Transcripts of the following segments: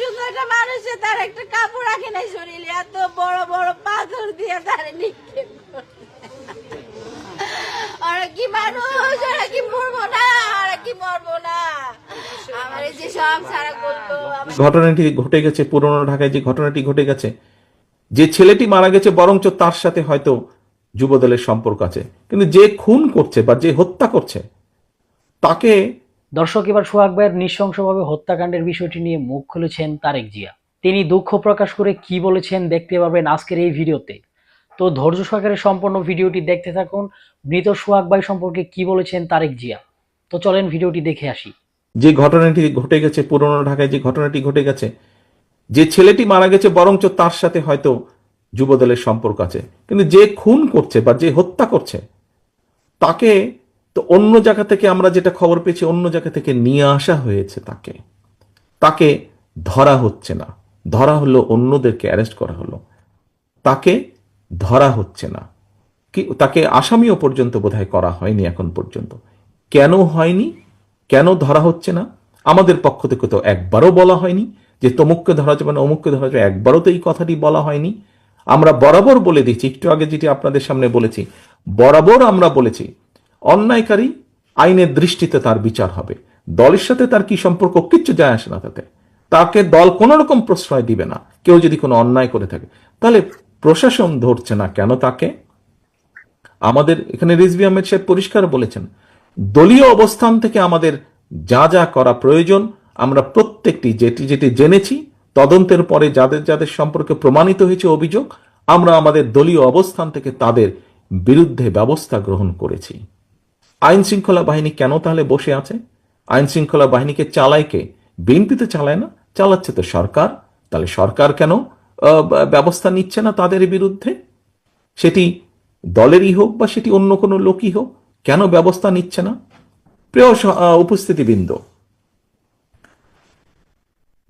সুন্দর একটা তার একটা কাপড় রাখে নাই শরীরে, এত বড় বড় পাথর দিয়ে তার নিক্ষেপ ঘটনাটি ঘটে গেছে, পুরনো ঢাকায় যে ঘটনাটি ঘটে গেছে, যে ছেলেটি মারা গেছে, বরঞ্চ তার সাথে হয়তো যুবদলের সম্পর্ক আছে। কিন্তু যে খুন করছে বা যে হত্যা করছে, তাকে দর্শক, এবার সোহাগ ভাইয়ের নৃশংসভাবে হত্যাকাণ্ডের বিষয়টি নিয়ে মুখ খুলেছেন তারেক জিয়া। তিনি দুঃখ প্রকাশ করে কি বলেছেন দেখতে পাবেন আজকের এই ভিডিওতে। তো ধৈর্য সহকারে সম্পূর্ণ ভিডিওটি দেখতে থাকুন। মৃত সোহাগ ভাই সম্পর্কে কি বলেছেন তারেক জিয়া? তো চলেন ভিডিওটি দেখে আসি। যে ঘটনাটি ঘটে গেছে, পুরনো ঢাকায় যে ঘটনাটি ঘটে গেছে, যে ছেলেটি মারা গেছে, বরঞ্চ তার সাথে হয়তো যুবদলের সম্পর্ক আছে। কিন্তু যে খুন করছে বা যে হত্যা করছে, তাকে তো অন্য জায়গা থেকে আমরা যেটা খবর পেয়েছি, অন্য জায়গা থেকে নিয়ে আসা হয়েছে তাকে। তাকে ধরা হচ্ছে না। ধরা হলো, অন্যদেরকে অ্যারেস্ট করা হলো। তাকে ধরা হচ্ছে না। কি, তাকে আসামিও পর্যন্ত বোধহয় করা হয়নি এখন পর্যন্ত। কেন হয়নি? কেন ধরা হচ্ছে না? আমাদের পক্ষ থেকে তো একবারও বলা হয়নি যে তমুককে ধরা যাবে না, অমুককে ধরা যাবে একবারও তো এই কথাটি বলা হয়নি। আমরা বরাবর বলে দিচ্ছি, একটু আগে যেটি আপনাদের সামনে বলেছি, বরাবর আমরা বলেছি অন্যায়কারী আইনের দৃষ্টিতে তার বিচার হবে। দলের সাথে তার কি সম্পর্ক কিচ্ছু যায় আসে না তাতে। তাকে দল কোনো রকম প্রশ্রয় দিবে না। কেউ যদি কোনো অন্যায় করে থাকে। তাহলে প্রশাসন ধরছে না কেন তাকে? আমাদের এখানে রিজভি আহমেদ সাহেব পরিষ্কার বলেছেন, দলীয় অবস্থান থেকে আমাদের যা যা করা প্রয়োজন, আমরা প্রত্যেকটি যেটি যেটি জেনেছি, তদন্তের পরে যাদের যাদের সম্পর্কে প্রমাণিত হয়েছে অভিযোগ, আমরা আমাদের দলীয় অবস্থান থেকে তাদের বিরুদ্ধে ব্যবস্থা গ্রহণ করেছি। আইন শৃঙ্খলা বাহিনী কেন তাহলে বসে আছে? আইন শৃঙ্খলা বাহিনীকে চালায় কে? বিএনপি তো চালায় না? চালাচ্ছে তো সরকার। তাহলে সরকার কেন ব্যবস্থা নিচ্ছে না তাদের বিরুদ্ধে? সেটি দলেরই হোক বা সেটি অন্য কোনো লোকই হোক, কেন ব্যবস্থা নিচ্ছে না? প্রিয় উপস্থিতিবৃন্দ,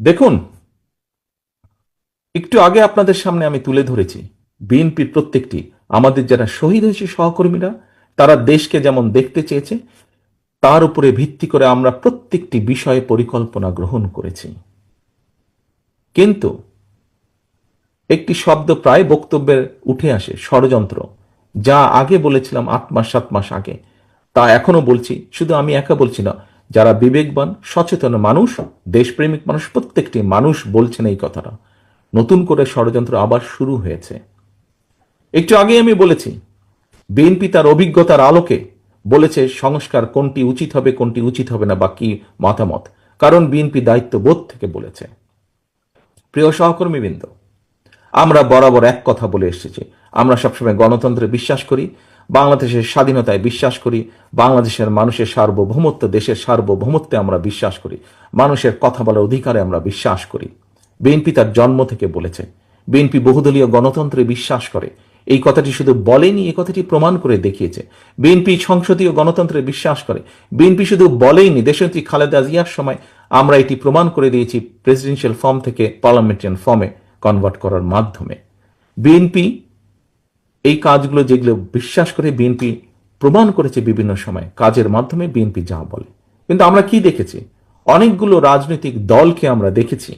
দেখুন, একটু আগে আপনাদের সামনে আমি তুলে ধরেছি, বিএনপির প্রত্যেকটি, আমাদের যারা শহীদ হয়েছে সহকর্মীরা তারা দেশকে যেমন দেখতে চেয়েছে, তার উপরে ভিত্তি করে আমরা প্রত্যেকটি বিষয়ে পরিকল্পনা গ্রহণ করেছি। কিন্তু একটি শব্দ প্রায় বক্তব্যের উঠে আসে, ষড়যন্ত্র, যা আগে বলেছিলাম আট মাস, সাত মাস আগে। তা এখনও বলছি, শুধু আমি একা বলছি না, যারা বিবেকবান, সচেতন মানুষ, দেশপ্রেমিক মানুষ, প্রত্যেকটি মানুষ বলছেন এই কথাটা। নতুন করে ষড়যন্ত্র আবার শুরু হয়েছে। একটু আগে আমি বলেছি বিএনপি তার অভিজ্ঞতার আলোকে বলেছে, সংস্কার কোনটি উচিত হবে, কোনটি উচিত হবে না, বা কি মতামত? কারণ বিএনপি দায়িত্ববোধ থেকে বলেছে। প্রিয় সহকর্মীবৃন্দ, আমরা বরাবর এক কথা বলে এসেছি। আমরা সবসময় গণতন্ত্রে বিশ্বাস করি, বাংলাদেশের স্বাধীনতায় বিশ্বাস করি, বাংলাদেশের মানুষের সার্বভৌমত্ব, দেশের সার্বভৌমত্বে আমরা বিশ্বাস করি, মানুষের কথা বলার অধিকারে আমরা বিশ্বাস করি। বিএনপি তার জন্ম থেকে বলেছে, বিএনপি বহুদলীয় গণতন্ত্রে বিশ্বাস করে এই কথাটি শুধু বলেনি, এই কথাটি প্রমাণ করে দেখিয়েছে। বিএনপি সংসদীয় গণতন্ত্রে বিশ্বাস করে। বিএনপি শুধু বলেইনি, দেশনেত্রী খালেদা জিয়ার সময় আমরা এটি প্রমাণ করে দিয়েছি প্রেসিডেন্সিয়াল ফর্ম থেকে পার্লামেন্টারিয়ান ফর্মে কনভার্ট করার মাধ্যমে। বিএনপি এই কাজগুলো যেগুলো বিশ্বাস করে বিএনপি প্রমাণ করেছে বিভিন্ন সময়, কাজের মাধ্যমে বিএনপি যা বলে। কিন্তু আমরা কি দেখেছি? অনেকগুলো রাজনৈতিক দলকে আমরা দেখেছি।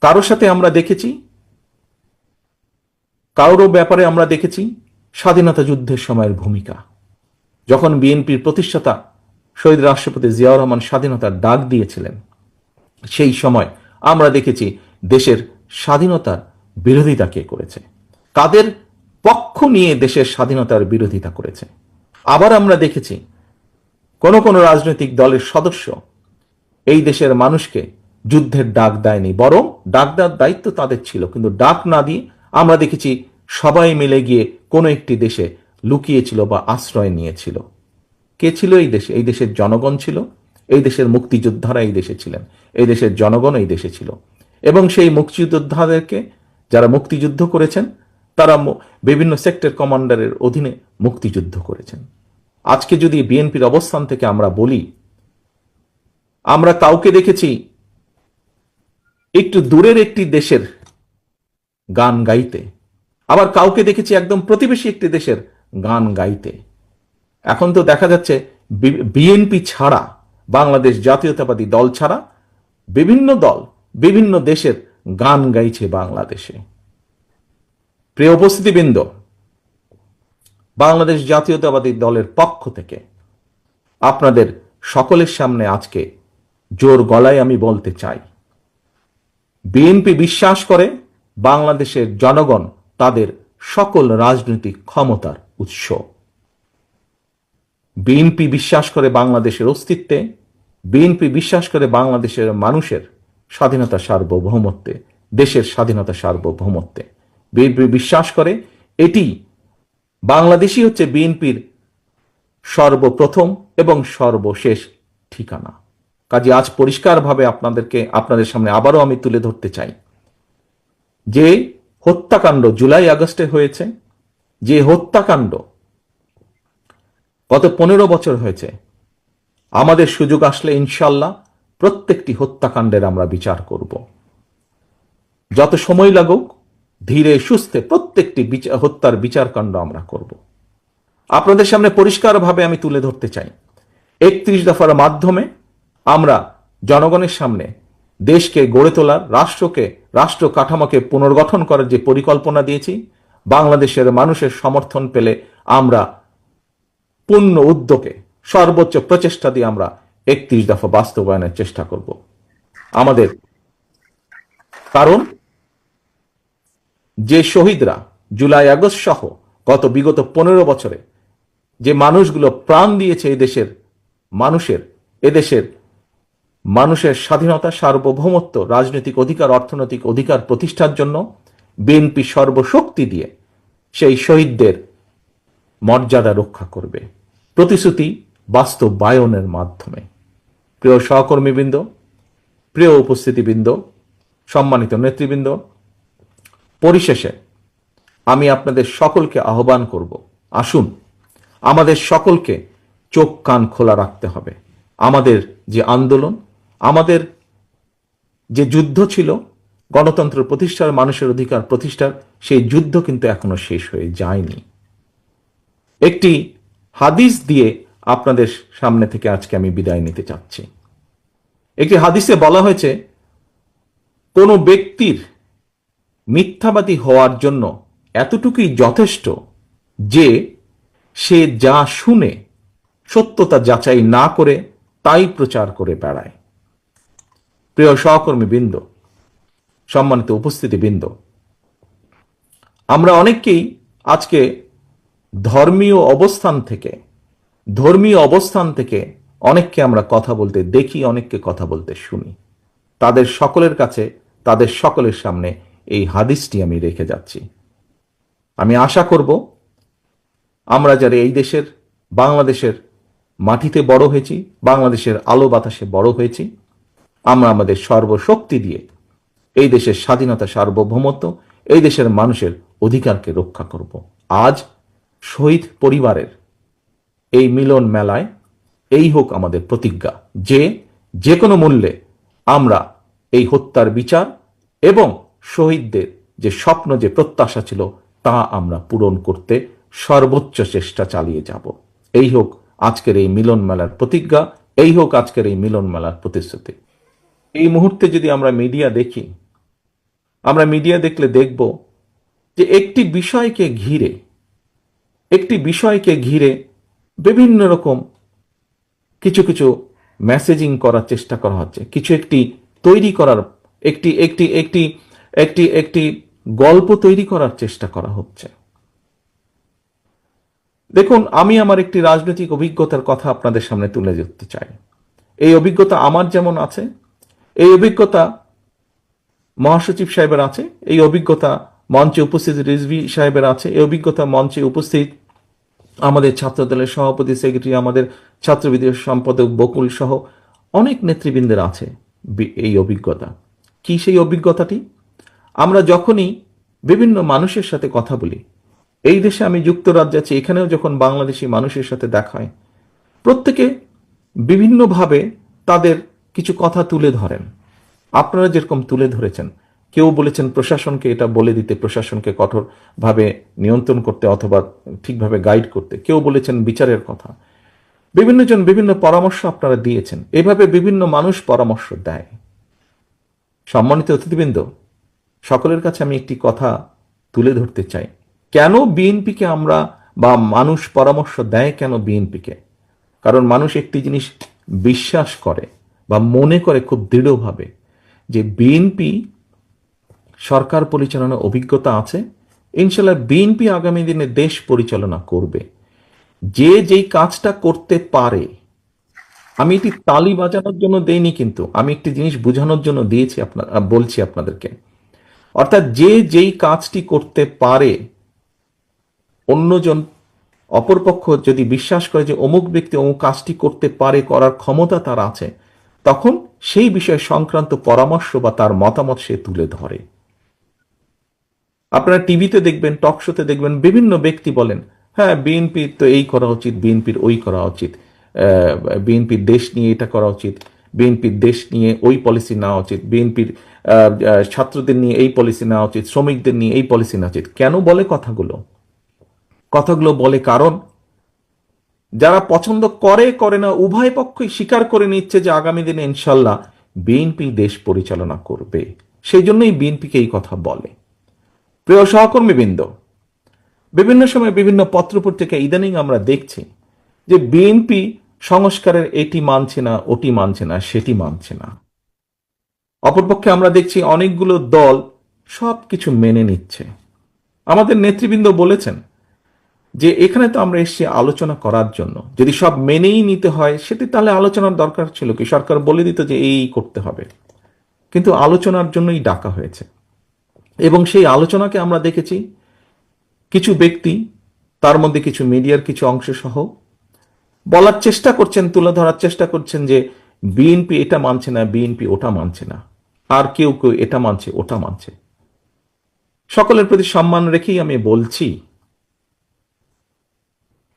কারোর সাথে আমরা দেখেছি কারোর ব্যাপারে আমরা দেখেছি স্বাধীনতা যুদ্ধের সময়ের ভূমিকা। যখন বিএনপির প্রতিষ্ঠাতা শহীদ রাষ্ট্রপতি জিয়াউর রহমান স্বাধীনতার ডাক দিয়েছিলেন, সেই সময় আমরা দেখেছি দেশের স্বাধীনতার বিরোধিতা কে করেছে। কাদের পক্ষ নিয়ে দেশের স্বাধীনতার বিরোধিতা করেছে। আবার আমরা দেখেছি কোন কোন রাজনৈতিক দলের সদস্য এই দেশের মানুষকে যুদ্ধের ডাক দেয়নি, বরং ডাক দেওয়ার দায়িত্ব তাদের ছিল। কিন্তু ডাক না দিয়ে আমরা দেখেছি সবাই মিলে গিয়ে কোনো একটি দেশে লুকিয়েছিল বা আশ্রয় নিয়েছিল। কে ছিল এই দেশে? এই দেশের জনগণ ছিল। এই দেশের মুক্তিযোদ্ধারা এই দেশে ছিলেন। এই দেশের জনগণ এই দেশে ছিল। এবং সেই মুক্তিযোদ্ধাদেরকে যারা মুক্তিযুদ্ধ করেছেন, তারা বিভিন্ন সেক্টর কমান্ডারের অধীনে মুক্তিযুদ্ধ করেছেন। আজকে যদি বিএনপির অবস্থান থেকে আমরা বলি, আমরা কাউকে দেখেছি, একটু দূরের একটি দেশের গান গাইতে। আবার কাউকে দেখেছি একদম প্রতিবেশী একটি দেশের গান গাইতে। এখন তো দেখা যাচ্ছে বিএনপি ছাড়া, বাংলাদেশ জাতীয়তাবাদী দল ছাড়া বিভিন্ন দল বিভিন্ন দেশের গান গাইছে বাংলাদেশে। প্রিয় উপস্থিতিবৃন্দ, বাংলাদেশ জাতীয়তাবাদী দলের পক্ষ থেকে আপনাদের সকলের সামনে আজকে জোর গলায় আমি বলতে চাই, বিএনপি বিশ্বাস করে বাংলাদেশের জনগণ তাদের সকল রাজনৈতিক ক্ষমতার উৎস। বিএনপি বিশ্বাস করে বাংলাদেশের অস্তিত্বে, বিএনপি বিশ্বাস করে বাংলাদেশের মানুষের স্বাধীনতা সার্বভৌমত্বে, দেশের স্বাধীনতা সার্বভৌমত্বে। বিএনপি বিশ্বাস করে এটি বাংলাদেশই হচ্ছে বিএনপির সর্বপ্রথম এবং সর্বশেষ ঠিকানা। কাজে আজ পরিষ্কারভাবে আপনাদেরকে, আপনাদের সামনে আবারও আমি তুলে ধরতে চাই। যে হত্যাকাণ্ড জুলাই আগস্টে হয়েছে, যে হত্যাকাণ্ড গত পনেরো বছর হয়েছে, আমাদের সুযোগ আসলে ইনশাল্লাহ প্রত্যেকটি হত্যাকাণ্ডের আমরা বিচার করব। যত সময় লাগুক, ধীরে সুস্থে প্রত্যেকটি হত্যার বিচারকাণ্ড আমরা করব। আপনাদের সামনে পরিষ্কারভাবে আমি তুলে ধরতে চাই। একত্রিশ দফার মাধ্যমে আমরা জনগণের সামনে দেশকে গড়ে তোলার, রাষ্ট্রকে রাষ্ট্র কাঠামোকে পুনর্গঠন করার যে পরিকল্পনা দিয়েছি, বাংলাদেশের মানুষের সমর্থন পেলে আমরা পূর্ণ উদ্যোগে সর্বোচ্চ প্রচেষ্টা দিয়ে আমরা একত্রিশ দফা বাস্তবায়নের চেষ্টা করব। আমাদের কারণ, যে শহীদরা জুলাই আগস্ট সহ গত বিগত পনেরো বছরে যে মানুষগুলো প্রাণ দিয়েছে এই দেশের মানুষের, এদেশের মানুষের স্বাধীনতা, সার্বভৌমত্ব, রাজনৈতিক অধিকার, অর্থনৈতিক অধিকার প্রতিষ্ঠার জন্য বিএনপি সর্বশক্তি দিয়ে সেই শহীদদের মর্যাদা রক্ষা করবে। প্রতিশ্রুতি বাস্তবায়নের মাধ্যমে। প্রিয় সহকর্মীবৃন্দ, প্রিয় উপস্থিতিবৃন্দ, সম্মানিত নেতৃবৃন্দ, পরিশেষে আমি আপনাদের সকলকে আহ্বান করব, আসুন আমাদের সকলকে চোখ কান খোলা রাখতে হবে। আমাদের যে আন্দোলন আমাদের যে যুদ্ধ ছিল, গণতন্ত্র প্রতিষ্ঠার, মানুষের অধিকার প্রতিষ্ঠার, সেই যুদ্ধ কিন্তু এখনও শেষ হয়ে যায়নি। একটি হাদিস দিয়ে আপনাদের সামনে থেকে আজকে আমি বিদায় নিতে চাচ্ছি। একটি হাদিসে বলা হয়েছে, কোনো ব্যক্তির মিথ্যাবাদী হওয়ার জন্য এতটুকুই যথেষ্ট যে সে যা শুনে সত্যতা যাচাই না করে তাই প্রচার করে বেড়ায়। প্রিয় সহকর্মী বৃন্দ, সম্মানিত উপস্থিতি বৃন্দ, আমরা অনেককেই আজকে ধর্মীয় অবস্থান থেকে, ধর্মীয় অবস্থান থেকে অনেককে আমরা কথা বলতে দেখি, অনেককে কথা বলতে শুনি। তাদের সকলের কাছে, তাদের সকলের সামনে এই হাদিসটি আমি রেখে যাচ্ছি। আমি আশা করব, আমরা যারা এই দেশের, বাংলাদেশের মাটিতে বড় হয়েছি, বাংলাদেশের আলো বাতাসে বড় হয়েছি আমরা আমাদের সর্বশক্তি দিয়ে এই দেশের স্বাধীনতা সার্বভৌমত্ব, এই দেশের মানুষের অধিকারকে রক্ষা করব। আজ শহীদ পরিবারের এই মিলন মেলায় এই হোক আমাদের প্রতিজ্ঞা যে যে কোনো মূল্যে আমরা এই হত্যার বিচার এবং শহীদদের যে স্বপ্ন, যে প্রত্যাশা ছিল তা আমরা পূরণ করতে সর্বোচ্চ চেষ্টা চালিয়ে যাব। এই হোক আজকের এই মিলন মেলার প্রতিজ্ঞা, এই হোক আজকের এই মিলন মেলার প্রতিশ্রুতি। এই মুহূর্তে যদি আমরা মিডিয়া দেখি, আমরা মিডিয়া দেখলে দেখব যে একটি বিষয়কে ঘিরে, একটি বিষয়কে ঘিরে বিভিন্ন রকম কিছু কিছু মেসেজিং করার চেষ্টা করা হচ্ছে। কিছু একটি তৈরি করার, একটি একটি একটি একটি একটি গল্প তৈরি করার চেষ্টা করা হচ্ছে। দেখুন, আমি আমার একটি রাজনৈতিক অভিজ্ঞতার কথা আপনাদের সামনে তুলে ধরতে চাই। এই অভিজ্ঞতা আমার যেমন আছে এই অভিজ্ঞতা মহাসচিব সাহেবের আছে, এই অভিজ্ঞতা মঞ্চে উপস্থিত রিজভি সাহেবের আছে, এই অভিজ্ঞতা মঞ্চে উপস্থিত আমাদের ছাত্রদলের সভাপতি, সেক্রেটারি, আমাদের ছাত্রবিদের সম্পাদক বকুল সহ অনেক নেতৃবৃন্দের আছে এই অভিজ্ঞতা। কি সেই অভিজ্ঞতাটি? আমরা যখনই বিভিন্ন মানুষের সাথে কথা বলি, এই দেশে আমি যুক্তরাজ্যে আছি, এখানেও যখন বাংলাদেশি মানুষের সাথে দেখা হয়, প্রত্যেকে বিভিন্নভাবে তাদের কিছু কথা তুলে ধরেন। আপনারা যেরকম তুলে ধরেছেন, কেউ বলেছেন প্রশাসনকে এটা বলে দিতে প্রশাসনকে কঠোরভাবে নিয়ন্ত্রণ করতে অথবা ঠিকভাবে গাইড করতে, কেউ বলেছেন বিচারের কথা। বিভিন্নজন বিভিন্ন পরামর্শ আপনারা দিয়েছেন, এভাবে বিভিন্ন মানুষ পরামর্শ দেয়। সম্মানিত অতিথিবৃন্দ, সকলের কাছে আমি একটি কথা তুলে ধরতে চাই। কেন বিএনপিকে আমরা বা মানুষ পরামর্শ দেয় কেন বিএনপিকে? কারণ মানুষ একটি জিনিস বিশ্বাস করে বা মনে করে খুব দৃঢ়ভাবে যে বিএনপি সরকার পরিচালনার অভিজ্ঞতা আছে, ইনশাল্লাহ বিএনপি আগামী দিনে দেশ পরিচালনা করবে। যে যেই কাজটা করতে পারে, আমি এটি তালি বাজানোর জন্য দেইনি কিন্তু, আমি একটি জিনিস বোঝানোর জন্য দিয়েছি আপনার বলছি আপনাদেরকে। অর্থাৎ যে যেই কাজটি করতে পারে, অন্যজন, অপরপক্ষ যদি বিশ্বাস করে যে অমুক ব্যক্তি অমুক কাজটি করতে পারে করার ক্ষমতা তার আছে তখন সেই বিষয় সংক্রান্ত পরামর্শ বা তার মতামত সে তুলে ধরে। আপনারা টিভিতে দেখবেন, টক শোতে দেখবেন, বিভিন্ন ব্যক্তি বলেন হ্যাঁ বিএনপির তো এই করা উচিত, বিএনপির ওই করা উচিত বিএনপির দেশ নিয়ে এটা করা উচিত, বিএনপির দেশ নিয়ে ওই পলিসি নেওয়া উচিত, বিএনপির ছাত্রদের নিয়ে এই পলিসি নেওয়া উচিত, শ্রমিকদের নিয়ে এই পলিসি নেওয়া উচিত। কেন বলে কথাগুলো? কথাগুলো বলে কারণ? যারা পছন্দ করে করে না, উভয় পক্ষই স্বীকার করে নিচ্ছে যে আগামী দিনে ইনশাল্লাহ বিএনপি দেশ পরিচালনা করবে। সেই জন্যই বিএনপিকে এই কথা বলে। প্রিয় সহকর্মীবৃন্দ, বিভিন্ন সময় বিভিন্ন পত্রপত্রিকা ইদানিং আমরা দেখছি যে বিএনপি সংস্কারের এটি মানছে না, ওটি মানছে না, সেটি মানছে না। অপরপক্ষে আমরা দেখছি অনেকগুলো দল সব কিছু মেনে নিচ্ছে। আমাদের নেতৃবৃন্দ বলেছেন যে এখানে তো আমরা এসেছি আলোচনা করার জন্য। যদি সব মেনেই নিতে হয়, সেটি তাহলে আলোচনার দরকার ছিল কি? সরকার বলে দিত যে এই করতে হবে। কিন্তু আলোচনার জন্যই ডাকা হয়েছে। এবং সেই আলোচনাকে আমরা দেখেছি, কিছু ব্যক্তি, তার মধ্যে কিছু মিডিয়ার কিছু অংশ সহ, বলার চেষ্টা করছেন, তুলে ধরার চেষ্টা করছেন যে বিএনপি এটা মানছে না বিএনপি ওটা মানছে না। আর কেউ কেউ এটা মানছে, ওটা মানছে। সকলের প্রতি সম্মান রেখেই আমি বলছি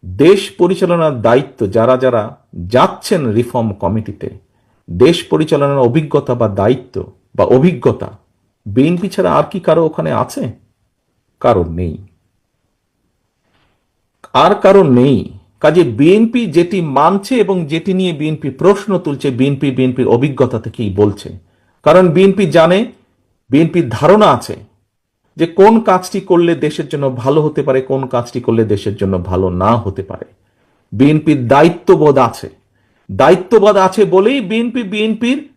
দেশ পরিচালনার দায়িত্ব যারা যারা যাচ্ছেন রিফর্ম কমিটিতে, দেশ পরিচালনার অভিজ্ঞতা বা দায়িত্ব বা অভিজ্ঞতা বিএনপি ছাড়া আর কি কারও ওখানে আছে? কারণ নেই। আর কারও নেই। কাজে বিএনপি যেটি মানছে এবং যেটি নিয়ে বিএনপি প্রশ্ন তুলছে বিএনপি বিএনপির অভিজ্ঞতা থেকেই বলছে। কারণ বিএনপি জানে বিএনপির ধারণা আছে। যে কোন কাজটি করলে দেশের জন্য ভালো হতে পারে কোন কাজটি করলে দেশের জন্য ভালো না হতে পারে। বিএনপির দায়িত্ববোধ আছে। দায়িত্ববোধ আছে বলেই বিএনপি বিএনপির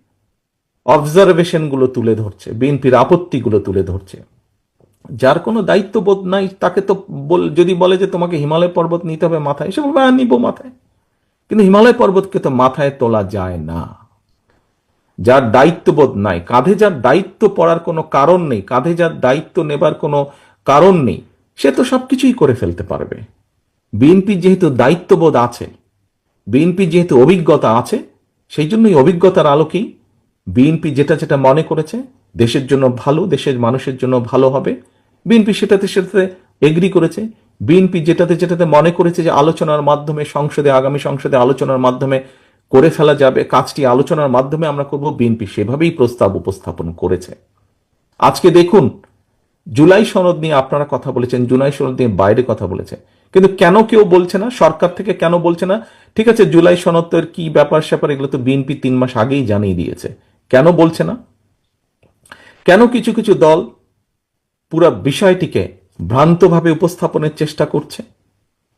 অবজারভেশনগুলো তুলে ধরছে বিএনপির আপত্তিগুলো তুলে ধরছে। যার কোনো দায়িত্ববোধ নাই তাকে তো বল- যদি বলে যে তোমাকে হিমালয় পর্বত নিতে হবে মাথায় সে বলবে, "হ্যাঁ, নিব মাথায়। কিন্তু হিমালয় পর্বতকে তো মাথায় তোলা যায় না। যার দায়িত্ববোধ নাই, কাঁধে যার দায়িত্ব পড়ার কোনো কারণ নেই, কাঁধে যার দায়িত্ব নেবার কোনো কারণ নেই, সে তো সবকিছুই করে ফেলতে পারবে। বিএনপি যেহেতু দায়িত্ববোধ আছে, বিএনপি যেহেতু অভিজ্ঞতা আছে, সেই জন্যই অভিজ্ঞতার আলোকেই বিএনপি যেটা যেটা মনে করেছে, দেশের জন্য ভালো, দেশের মানুষের জন্য ভালো হবে। বিএনপি সেটাতে সেটাতে এগ্রি করেছে। বিএনপি যেটাতে যেটাতে মনে করেছে যে আলোচনার মাধ্যমে সংসদে, আগামী সংসদে আলোচনার মাধ্যমে করে ফেলা যাবে, কাজটি আলোচনার মাধ্যমে আমরা করব, বিএনপি সেভাবেই প্রস্তাব উপস্থাপন করেছে। আজকে দেখুন, জুলাই সনদ নিয়ে আপনারা কথা বলেছেন, জুলাই সনদ নিয়ে বাইরে কথা বলেছে। কিন্তু কেন কেউ বলছে না? সরকার থেকে কেন বলছে না? ঠিক আছে, জুলাই সনদ তো কি ব্যাপার স্যাপার, এগুলো তো বিএনপি তিন মাস আগেই জানিয়ে দিয়েছে। কেন বলছে না? কেন কিছু কিছু দল পুরো বিষয়টিকে ভ্রান্তভাবে উপস্থাপনের চেষ্টা করছে?